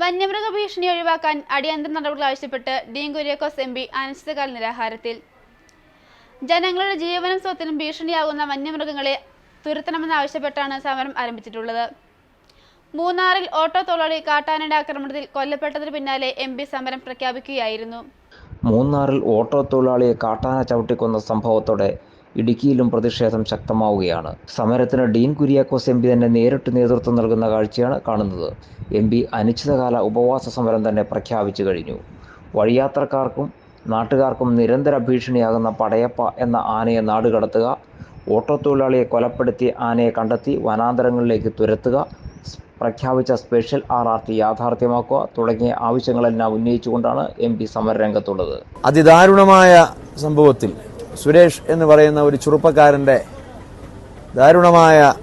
വന്യമൃഗ ഭീഷണി ഒഴിവാക്കാൻ അടിയന്തര നടപടികൾ ആവശ്യപ്പെട്ട് ഡീൻ കുര്യാക്കോസ് എം പി അനിശ്ചിതകാല നിരാഹാരത്തിൽ. ജനങ്ങളുടെ ജീവനും സ്വത്തിനും ഭീഷണിയാകുന്ന വന്യമൃഗങ്ങളെ തുരത്തണമെന്നാവശ്യപ്പെട്ടാണ് സമരം ആരംഭിച്ചിട്ടുള്ളത്. മൂന്നാറിൽ ഓട്ടോ തൊഴിലാളി കാട്ടാനയുടെ ആക്രമണത്തിൽ കൊല്ലപ്പെട്ടതിന് പിന്നാലെ എം സമരം പ്രഖ്യാപിക്കുകയായിരുന്നു. മൂന്നാറിൽ ഓട്ടോ തൊഴിലാളിയെ കാട്ടാന ചവിട്ടിക്കൊന്ന സംഭവത്തോടെ ഇടുക്കിയിലും പ്രതിഷേധം ശക്തമാവുകയാണ്. സമരത്തിന് ഡീൻ കുര്യാക്കോസ് എം പി തന്നെ നേരിട്ട് നേതൃത്വം നൽകുന്ന കാഴ്ചയാണ് കാണുന്നത്. എം പി അനിശ്ചിതകാല ഉപവാസ സമരം തന്നെ പ്രഖ്യാപിച്ചു കഴിഞ്ഞു. വഴിയാത്രക്കാർക്കും നാട്ടുകാർക്കും നിരന്തര ഭീഷണിയാകുന്ന പടയപ്പ എന്ന ആനയെ നാടുകടത്തുക ഓട്ടോ തൊഴിലാളിയെ കൊലപ്പെടുത്തി ആനയെ കണ്ടെത്തി വനാന്തരങ്ങളിലേക്ക് തുരത്തുക പ്രഖ്യാപിച്ച സ്പെഷ്യൽ ആർ ആർ ടി യാഥാർത്ഥ്യമാക്കുക തുടങ്ങിയ ആവശ്യങ്ങളെല്ലാം ഉന്നയിച്ചുകൊണ്ടാണ് എം പി സമരരംഗത്തുള്ളത്. അതിദാരുണമായ സംഭവത്തിൽ സുരേഷ് എന്ന് പറയുന്ന ഒരു ചെറുപ്പക്കാരന്റെ ദാരുണമായ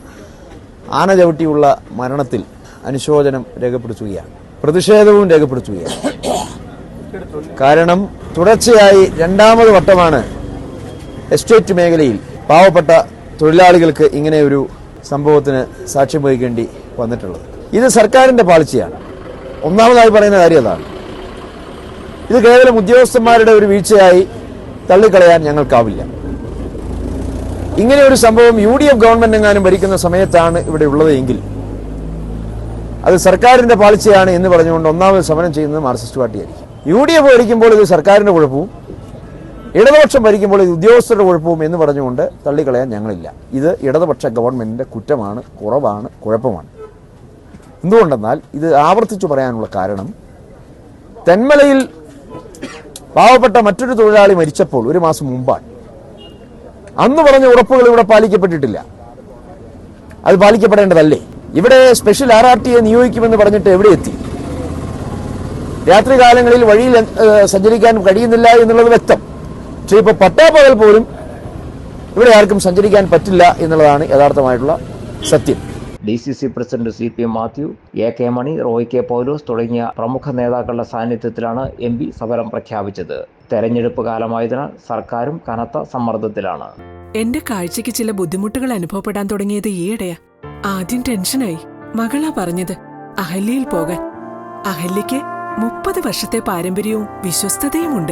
ആന ചവിട്ടിയുള്ള മരണത്തിൽ അനുശോചനം രേഖപ്പെടുത്തുകയാണ്. പ്രതിഷേധവും രേഖപ്പെടുത്തുകയാണ്. കാരണം തുടർച്ചയായി രണ്ടാമത് വട്ടമാണ് എസ്റ്റേറ്റ് മേഖലയിൽ പാവപ്പെട്ട തൊഴിലാളികൾക്ക് ഇങ്ങനെ ഒരു സംഭവത്തിന് സാക്ഷ്യം വഹിക്കേണ്ടി വന്നിട്ടുള്ളത്. ഇത് സർക്കാരിന്റെ പാളിച്ചയാണ്. ഒന്നാമതായി പറയുന്ന കാര്യം അതാണ്. ഇത് കേവലം ഉദ്യോഗസ്ഥന്മാരുടെ ഒരു വീഴ്ചയായി തള്ളിക്കളയാൻ ഞങ്ങൾക്കാവില്ല. ഇങ്ങനെ ഒരു സംഭവം യു ഡി എഫ് ഗവൺമെന്റ് എങ്ങാനും ഭരിക്കുന്ന സമയത്താണ് ഇവിടെ ഉള്ളതെങ്കിൽ അത് സർക്കാരിന്റെ പാളിച്ചയാണ് എന്ന് പറഞ്ഞുകൊണ്ട് ഒന്നാമത് സമരം ചെയ്യുന്നത് മാർക്സിസ്റ്റ് പാർട്ടിയായിരിക്കും. യു ഡി എഫ് ഭരിക്കുമ്പോൾ ഇത് സർക്കാരിന്റെ കുഴപ്പവും ഇടതുപക്ഷം ഭരിക്കുമ്പോൾ ഇത് ഉദ്യോഗസ്ഥരുടെ കുഴപ്പവും എന്ന് പറഞ്ഞുകൊണ്ട് തള്ളിക്കളയാൻ ഞങ്ങളില്ല. ഇത് ഇടതുപക്ഷ ഗവൺമെന്റിന്റെ കുറ്റമാണ് കുറവാണ് കുഴപ്പമാണ്. എന്തുകൊണ്ടെന്നാൽ ഇത് ആവർത്തിച്ചു പറയാനുള്ള കാരണം തെന്മലയിൽ പാവപ്പെട്ട മറ്റൊരു തൊഴിലാളി മരിച്ചപ്പോൾ ഒരു മാസം മുമ്പാണ്. അന്ന് പറഞ്ഞ ഉറപ്പുകൾ ഇവിടെ പാലിക്കപ്പെട്ടിട്ടില്ല. അത് പാലിക്കപ്പെടേണ്ടതല്ലേ? ഇവിടെ സ്പെഷ്യൽ ആർ ആർ ടിയെ നിയോഗിക്കുമെന്ന് പറഞ്ഞിട്ട് എവിടെ എത്തി? രാത്രികാലങ്ങളിൽ വഴിയിൽ സഞ്ചരിക്കാൻ കഴിയുന്നില്ല എന്നുള്ളത് വ്യക്തം. പക്ഷേ ഇപ്പൊ പട്ടാപ്പകൽ പോലും ഇവിടെ ആർക്കും സഞ്ചരിക്കാൻ പറ്റില്ല എന്നുള്ളതാണ് യഥാർത്ഥമായിട്ടുള്ള സത്യം. D C C president C P M Mathew A K Mani Roy K Paulose തുടങ്ങിയ പ്രമുഖ നേതാക്കളുടെ സാന്നിധ്യത്തിലാണ് എം പി സമരം പ്രഖ്യാപിച്ചത്. തെരഞ്ഞെടുപ്പ് കാലമായതിനാൽ സർക്കാരും കനത്ത സമ്മർദ്ദത്തിലാണ്. എന്റെ കാഴ്ചയ്ക്ക് ചില ബുദ്ധിമുട്ടുകൾ അനുഭവപ്പെടാൻ തുടങ്ങിയത് ഈയിടെയാ. ആദ്യം ടെൻഷനായി. മകളാ പറഞ്ഞത് അഹല്യയിൽ പോകാൻ. അഹല്യയ്ക്ക് മുപ്പത് വർഷത്തെ പാരമ്പര്യവും വിശ്വസ്തതയുമുണ്ട്.